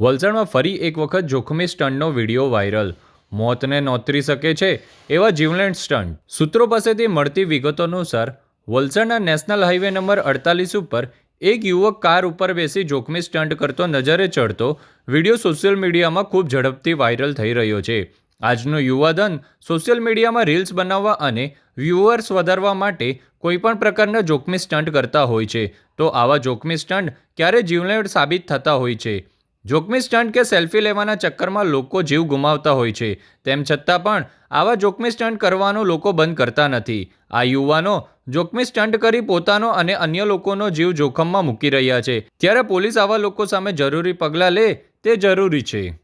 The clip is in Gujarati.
વલસાડમાં ફરી એક વખત જોખમી સ્ટન્ટનો વીડિયો વાયરલ. મોતને નોતરી શકે છે એવા જીવલેણ સ્ટન્ટ. સૂત્રો પાસેથી મળતી વિગતો અનુસાર, વલસાડના નેશનલ હાઈવે નંબર અડતાલીસ ઉપર એક યુવક કાર ઉપર બેસી જોખમી સ્ટન્ટ કરતો નજરે ચડતો વીડિયો સોશિયલ મીડિયામાં ખૂબ ઝડપથી વાયરલ થઈ રહ્યો છે. આજનો યુવાધન સોશિયલ મીડિયામાં રીલ્સ બનાવવા અને વ્યૂઅર્સ વધારવા માટે કોઈપણ પ્રકારના જોખમી સ્ટન્ટ કરતા હોય છે. તો આવા જોખમી સ્ટન્ટ ક્યારે જીવલેણ સાબિત થતા હોય છે? જોખમી સ્ટન્ટ કે સેલ્ફી લેવાના ચક્કરમાં લોકો જીવ ગુમાવતા હોય છે. તેમ છતાં પણ, આવા જોખમી સ્ટન્ટ કરવાનો લોકો બંધ કરતા નથી. આ યુવાનો જોખમી સ્ટન્ટ કરી પોતાનો અને અન્ય લોકોનો જીવ જોખમમાં મૂકી રહ્યા છે. ત્યારે પોલીસ આવા લોકો સામે જરૂરી પગલાં લે તે જરૂરી છે.